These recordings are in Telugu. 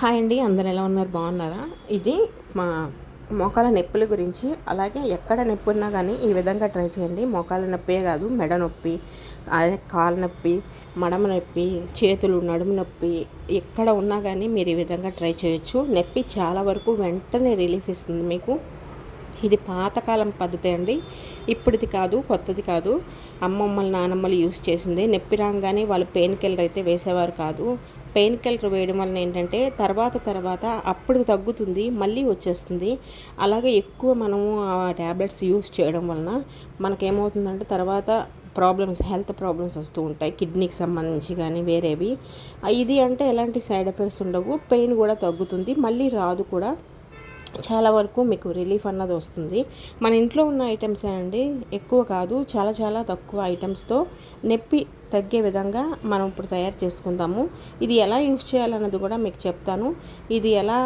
హాయ్ అండి అందరు ఎలా ఉన్నారు? బాగున్నారా? ఇది మా మోకాల నొప్పుల గురించి. అలాగే ఎక్కడ నొప్పి ఉన్నా కానీ ఈ విధంగా ట్రై చేయండి. మోకాల నొప్పే కాదు మెడ నొప్పి అదే కాలు నొప్పి మడమ నొప్పి చేతులు నడుము నొప్పి ఎక్కడ ఉన్నా కానీ మీరు ఈ విధంగా ట్రై చేయొచ్చు. నొప్పి చాలా వరకు వెంటనే రిలీఫ్ ఇస్తుంది మీకు. ఇది పాతకాలం పద్ధతి అండి. ఇప్పటిది కాదు కొత్తది కాదు. అమ్మమ్మలు నానమ్మలు యూస్ చేసింది. నొప్పి రాగానే వాళ్ళు పెయిన్ కిల్లర్ అయితే వేసేవారు కాదు. పెయిన్ కిల్లర్ వేయడం వలన ఏంటంటే తర్వాత తర్వాత అప్పుడు తగ్గుతుంది మళ్ళీ వచ్చేస్తుంది. అలాగే ఎక్కువ మనము ఆ ట్యాబ్లెట్స్ యూస్ చేయడం వలన మనకేమవుతుందంటే తర్వాత ప్రాబ్లమ్స్ హెల్త్ ప్రాబ్లమ్స్ వస్తూ ఉంటాయి. కిడ్నీకి సంబంధించి కానీ వేరేవి. ఇది అంటే ఎలాంటి సైడ్ ఎఫెక్ట్స్ ఉండవు. పెయిన్ కూడా తగ్గుతుంది. మళ్ళీ రాదు కూడా. చాలా వరకు మీకు రిలీఫ్ అన్నది వస్తుంది. మన ఇంట్లో ఉన్న ఐటమ్స్ అండి ఎక్కువ కాదు చాలా చాలా తక్కువ ఐటమ్స్తో నొప్పి తగ్గే విధంగా మనం ఇప్పుడు తయారు చేసుకుందాము. ఇది ఎలా యూస్ చేయాలన్నది కూడా మీకు చెప్తాను. ఇది ఎలా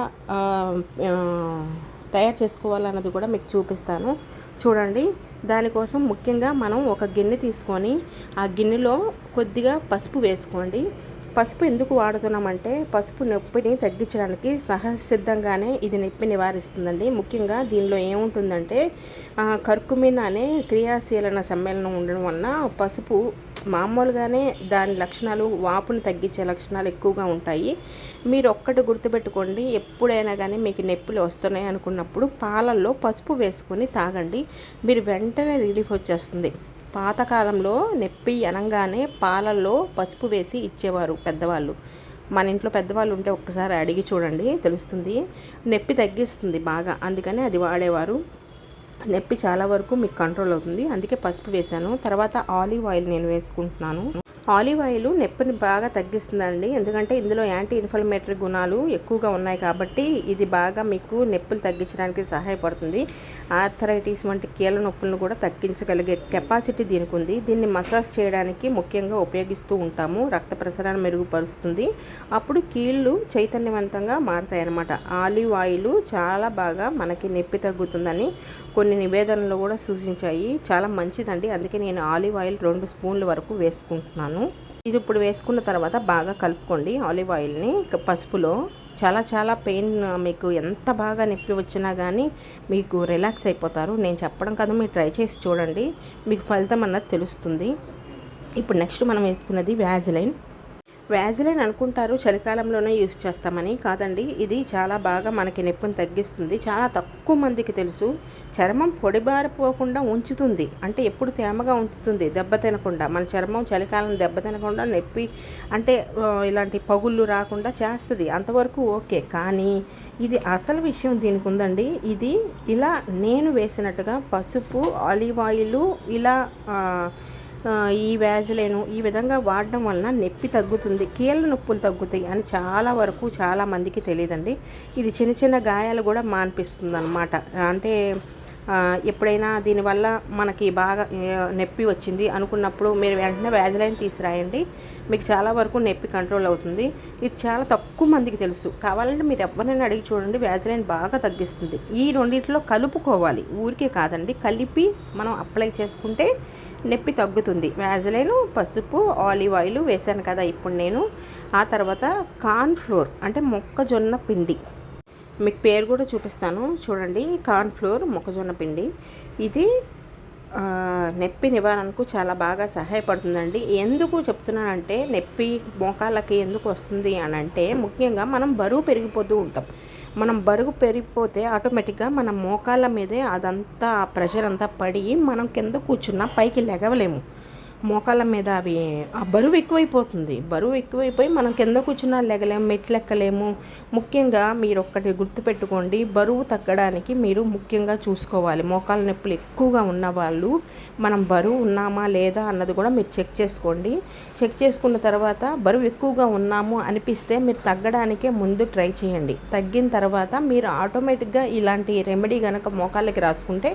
తయారు చేసుకోవాలన్నది కూడా మీకు చూపిస్తాను. చూడండి దానికోసం ముఖ్యంగా మనం ఒక గిన్నె తీసుకొని ఆ గిన్నెలో కొద్దిగా పసుపు వేసుకోండి. పసుపు ఎందుకు వాడుతున్నామంటే పసుపు నొప్పిని తగ్గించడానికి సహసిద్ధంగానే ఇది నొప్పి నివారిస్తుందండి. ముఖ్యంగా దీనిలో ఏముంటుందంటే కర్కుమిన్ అనే క్రియాశీలన సమ్మేళనం ఉండడం వలన పసుపు మామూలుగానే దాని లక్షణాలు వాపును తగ్గించే లక్షణాలు ఎక్కువగా ఉంటాయి. మీరు ఒక్కటి గుర్తుపెట్టుకోండి ఎప్పుడైనా కానీ మీకు నొప్పులు వస్తున్నాయి అనుకున్నప్పుడు పాలల్లో పసుపు వేసుకొని తాగండి. మీరు వెంటనే రిలీఫ్ వచ్చేస్తుంది. పాతకాలంలో నొప్పి అనగానే పాలల్లో పసుపు వేసి ఇచ్చేవారు పెద్దవాళ్ళు. మన ఇంట్లో పెద్దవాళ్ళు ఉంటే ఒక్కసారి అడిగి చూడండి తెలుస్తుంది. నొప్పి తగ్గిస్తుంది బాగా అందుకని అది వాడేవారు. నొప్పి చాలా వరకు మీకు కంట్రోల్ అవుతుంది. అందుకే పసుపు వేశాను. తర్వాత ఆలివ్ ఆయిల్ నేను వేసుకుంటున్నాను. ఆలివ్ ఆయిల్ నొప్పిని బాగా తగ్గిస్తుందండి. ఎందుకంటే ఇందులో యాంటీ ఇన్ఫ్లమేటరీ గుణాలు ఎక్కువగా ఉన్నాయి కాబట్టి ఇది బాగా మీకు నొప్పులు తగ్గించడానికి సహాయపడుతుంది. ఆర్థరైటిస్ వంటి కీళ్ళ నొప్పులను కూడా తగ్గించగలిగే కెపాసిటీ దీనికి ఉంది. దీన్ని మసాజ్ చేయడానికి ముఖ్యంగా ఉపయోగిస్తూ ఉంటాము. రక్త ప్రసరణ మెరుగుపరుస్తుంది. అప్పుడు కీళ్ళు చైతన్యవంతంగా మారుతాయి అన్నమాట ఆలివ్ ఆయిల్ చాలా బాగా మనకి నొప్పి తగ్గుతుందని కొన్ని నివేదనలు కూడా సూచించాయి. చాలా మంచిదండి. అందుకే నేను ఆలివ్ ఆయిల్ రెండు స్పూన్ల వరకు వేసుకుంటున్నాను. ఇది ఇప్పుడు వేసుకున్న తర్వాత బాగా కలుపుకోండి. ఆలివ్ ఆయిల్ని పసుపులో. చాలా చాలా పెయిన్ మీకు ఎంత బాగా నొప్పి వచ్చినా కానీ మీకు రిలాక్స్ అయిపోతారు. నేను చెప్పడం కదా మీరు ట్రై చేసి చూడండి. మీకు ఫలితం అన్నది తెలుస్తుంది. ఇప్పుడు నెక్స్ట్ మనం వేసుకున్నది వ్యాజిలైన్ వ్యాజిలైన్ అనుకుంటారు చలికాలంలోనే యూస్ చేస్తామని. కాదండి ఇది చాలా బాగా మనకి నొప్పిని తగ్గిస్తుంది. చాలా తక్కువ మందికి తెలుసు చర్మం పొడిబారిపోకుండా ఉంచుతుంది. అంటే ఎప్పుడు తేమగా ఉంచుతుంది దెబ్బ తినకుండా. మన చర్మం చలికాలం దెబ్బ తినకుండా నొప్పి అంటే ఇలాంటి పగుళ్ళు రాకుండా చేస్తుంది. అంతవరకు ఓకే. కానీ ఇది అసలు విషయం దీనికి ఉందండి. ఇది ఇలా నేను వేసినట్టుగా పసుపు ఆలివ్ ఆయిల్ ఇలా ఈ వ్యాజులేను ఈ విధంగా వాడడం వలన నొప్పి తగ్గుతుంది కీళ్ళ నొప్పులు తగ్గుతాయి అని చాలా వరకు చాలా మందికి తెలియదండి. ఇది చిన్న చిన్న గాయాలు కూడా మాన్పిస్తుంది అనమాట అంటే ఎప్పుడైనా దీనివల్ల మనకి బాగా నొప్పి వచ్చింది అనుకున్నప్పుడు మీరు వెంటనే వ్యాజిలైన్ తీసుకురాయండి మీకు చాలా వరకు నొప్పి కంట్రోల్ అవుతుంది. ఇది చాలా తక్కువ మందికి తెలుసు. కావాలంటే మీరు ఎవరినైనా అడిగి చూడండి వ్యాజిలైన్ బాగా తగ్గిస్తుంది. ఈ రెండింటిలో కలుపుకోవాలి. ఊరికే కాదండి కలిపి మనం అప్లై చేసుకుంటే నొప్పి తగ్గుతుంది. వ్యాజలైన్ పసుపు ఆలివ్ ఆయిల్ వేసాను కదా ఇప్పుడు నేను. ఆ తర్వాత కార్న్ ఫ్లోర్ అంటే మొక్కజొన్న పిండి. మీకు పేరు కూడా చూపిస్తాను. చూడండి కార్న్ ఫ్లోర్ మొక్కజొన్న పిండి. ఇది నొప్పి నివారణకు చాలా బాగా సహాయపడుతుందండి. ఎందుకు చెప్తున్నానంటే నొప్పి మోకాళ్ళకి ఎందుకు వస్తుంది అని అంటే ముఖ్యంగా మనం బరువు పెరిగిపోతూ ఉంటాం. మనం బరువు పెరిగిపోతే ఆటోమేటిక్గా మన మోకాళ్ళ మీదే అదంతా ప్రెషర్ అంతా పడి మనం కింద కూర్చున్నా పైకి లెగవలేము. మోకాళ్ళ మీద అవి ఆ బరువు ఎక్కువైపోతుంది. బరువు ఎక్కువైపోయి మనం కింద కూర్చున్నా లెగలేము మెట్లు ఎక్కలేము. ముఖ్యంగా మీరు ఒక్కటి గుర్తుపెట్టుకోండి బరువు తగ్గడానికి మీరు ముఖ్యంగా చూసుకోవాలి. మోకాళ్ళ నొప్పులు ఎక్కువగా ఉన్న వాళ్ళు మనం బరువు ఉన్నామా లేదా అన్నది కూడా మీరు చెక్ చేసుకోండి. చెక్ చేసుకున్న తర్వాత బరువు ఎక్కువగా ఉన్నాము అనిపిస్తే మీరు తగ్గడానికే ముందు ట్రై చేయండి. తగ్గిన తర్వాత మీరు ఆటోమేటిక్గా ఇలాంటి రెమెడీ కనుక మోకాళ్ళకి రాసుకుంటే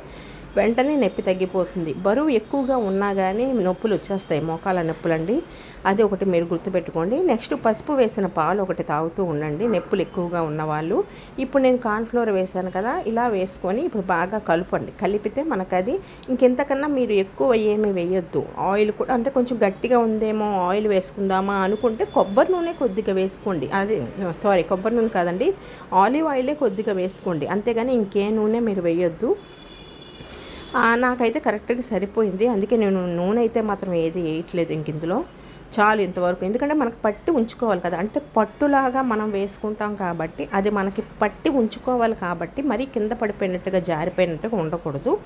వెంటనే నొప్పి తగ్గిపోతుంది. బరువు ఎక్కువగా ఉన్నా కానీ నొప్పులు వచ్చేస్తాయి. మోకాల నొప్పులండి. అది ఒకటి మీరు గుర్తుపెట్టుకోండి. నెక్స్ట్ పసుపు వేసిన పాలు ఒకటి తాగుతూ ఉండండి. నొప్పులు ఎక్కువగా ఉన్నవాళ్ళు ఇప్పుడు నేను కార్న్ఫ్లోర్ వేసాను కదా ఇలా వేసుకొని ఇప్పుడు బాగా కలపండి. కలిపితే మనకు అది ఇంకెంతకన్నా మీరు ఎక్కువ ఏమీ వేయొద్దు. ఆయిల్ కూడా అంటే కొంచెం గట్టిగా ఉందేమో ఆయిల్ వేసుకుందామా అనుకుంటే కొబ్బరి నూనె కొద్దిగా వేసుకోండి. అది సారీ కొబ్బరి నూనె కాదండి. ఆలివ్ ఆయిలే కొద్దిగా వేసుకోండి. అంతేగాని ఇంకే నూనె మీరు వేయొద్దు. నాకైతే కరెక్ట్గా సరిపోయింది. అందుకే నేను నూనె అయితే మాత్రం ఏది వేయట్లేదు ఇంక ఇందులో. చాలు ఇంతవరకు. ఎందుకంటే మనకు పట్టి ఉంచుకోవాలి కదా. అంటే పట్టులాగా మనం వేసుకుంటాం కాబట్టి అది మనకి పట్టి ఉంచుకోవాలి కాబట్టి మరీ కింద పడిపోయినట్టుగా జారిపోయినట్టుగా ఉండకూడదు.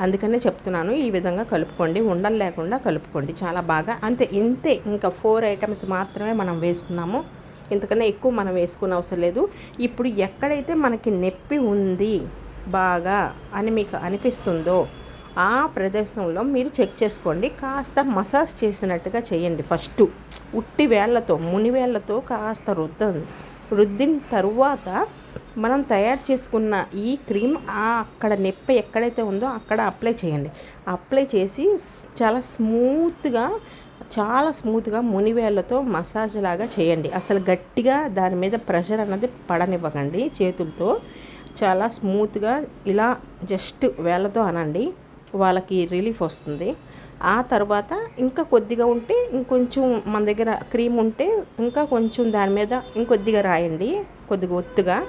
అందుకనే చెప్తున్నాను ఈ విధంగా కలుపుకోండి. ఉండలు లేకుండా కలుపుకోండి. చాలా బాగా. అంతే ఇంతే. ఇంకా ఫోర్ ఐటమ్స్ మాత్రమే మనం వేసుకున్నాము. ఇంతకన్నా ఎక్కువ మనం వేసుకునే అవసరం లేదు. ఇప్పుడు ఎక్కడైతే మనకి నొప్పి ఉంది బాగా అని మీకు అనిపిస్తుందో ఆ ప్రదేశంలో మీరు చెక్ చేసుకోండి. కాస్త మసాజ్ చేసినట్టుగా చేయండి ఫస్ట్. ఉట్టి వేళ్ళతో మునివేళ్ళతో కాస్త రుద్దం రుద్దిన తరువాత మనం తయారు చేసుకున్న ఈ క్రీమ్ ఆ అక్కడ నొప్పి ఎక్కడైతే ఉందో అక్కడ అప్లై చేయండి. అప్లై చేసి చాలా స్మూత్గా చాలా స్మూత్గా మునివేళ్ళతో మసాజ్ లాగా చేయండి. అసలు గట్టిగా దాని మీద ప్రెషర్ అన్నది పడనివ్వకండి చేతులతో. చాలా స్మూత్గా ఇలా జస్ట్ వేళ్ళతో అనండి. వాళ్ళకి రిలీఫ్ వస్తుంది. ఆ తర్వాత ఇంకా కొద్దిగా ఉంటే ఇంకొంచెం మన దగ్గర క్రీమ్ ఉంటే ఇంకా కొంచెం దాని మీద ఇంకొద్దిగా రాయండి. కొద్దిగా ఒత్తుగా.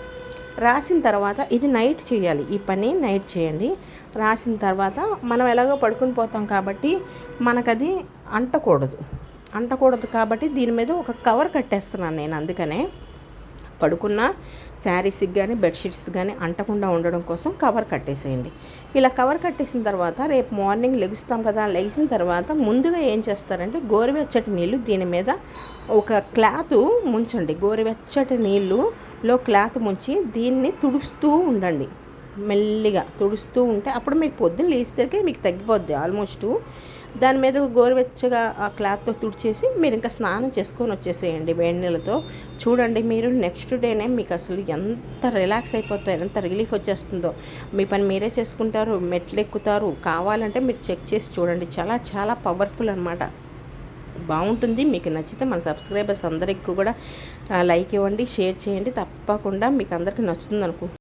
రాసిన తర్వాత ఇది నైట్ చేయాలి. ఈ పని నైట్ చేయండి. రాసిన తర్వాత మనం ఎలాగో పడుకుని పోతాం కాబట్టి మనకది అంటకూడదు. అంటకూడదు కాబట్టి దీని మీద ఒక కవర్ కట్టేస్తున్నాను నేను అందుకనే. పడుకున్న శారీస్కి కానీ బెడ్షీట్స్ కానీ అంటకుండా ఉండడం కోసం కవర్ కట్టేసేయండి. ఇలా కవర్ కట్టేసిన తర్వాత రేపు మార్నింగ్ లెగుస్తాం కదా లెగిసిన తర్వాత ముందుగా ఏం చేస్తారంటే గోరువెచ్చటి నీళ్ళు దీని మీద ఒక క్లాత్ ముంచండి. గోరువెచ్చటి నీళ్ళులో క్లాత్ ముంచి దీన్ని తుడుస్తూ ఉండండి. మెల్లిగా తుడుస్తూ ఉంటే అప్పుడు మీరు పొద్దున్న లేచేసరికి మీకు తగ్గిపోద్ది. ఆల్మోస్ట్ దాని మీద గోరువెచ్చగా ఆ క్లాత్తో తుడిచేసి మీరు ఇంకా స్నానం చేసుకొని వచ్చేసేయండి వేడి నీళ్ళతో. చూడండి మీరు నెక్స్ట్ డేనే మీకు అసలు ఎంత రిలాక్స్ అయిపోతారు ఎంత రిలీఫ్ వచ్చేస్తుందో. మీ పని మీరే చేసుకుంటారు మెట్లు ఎక్కుతారు కావాలంటే మీరు చెక్ చేసి చూడండి. చాలా చాలా పవర్ఫుల్ అనమాట బాగుంటుంది. మీకు నచ్చితే మన సబ్స్క్రైబర్స్ అందరికి కూడా లైక్ ఇవ్వండి షేర్ చేయండి. తప్పకుండా మీకు అందరికీ నచ్చుతుంది అనుకుంటున్నాను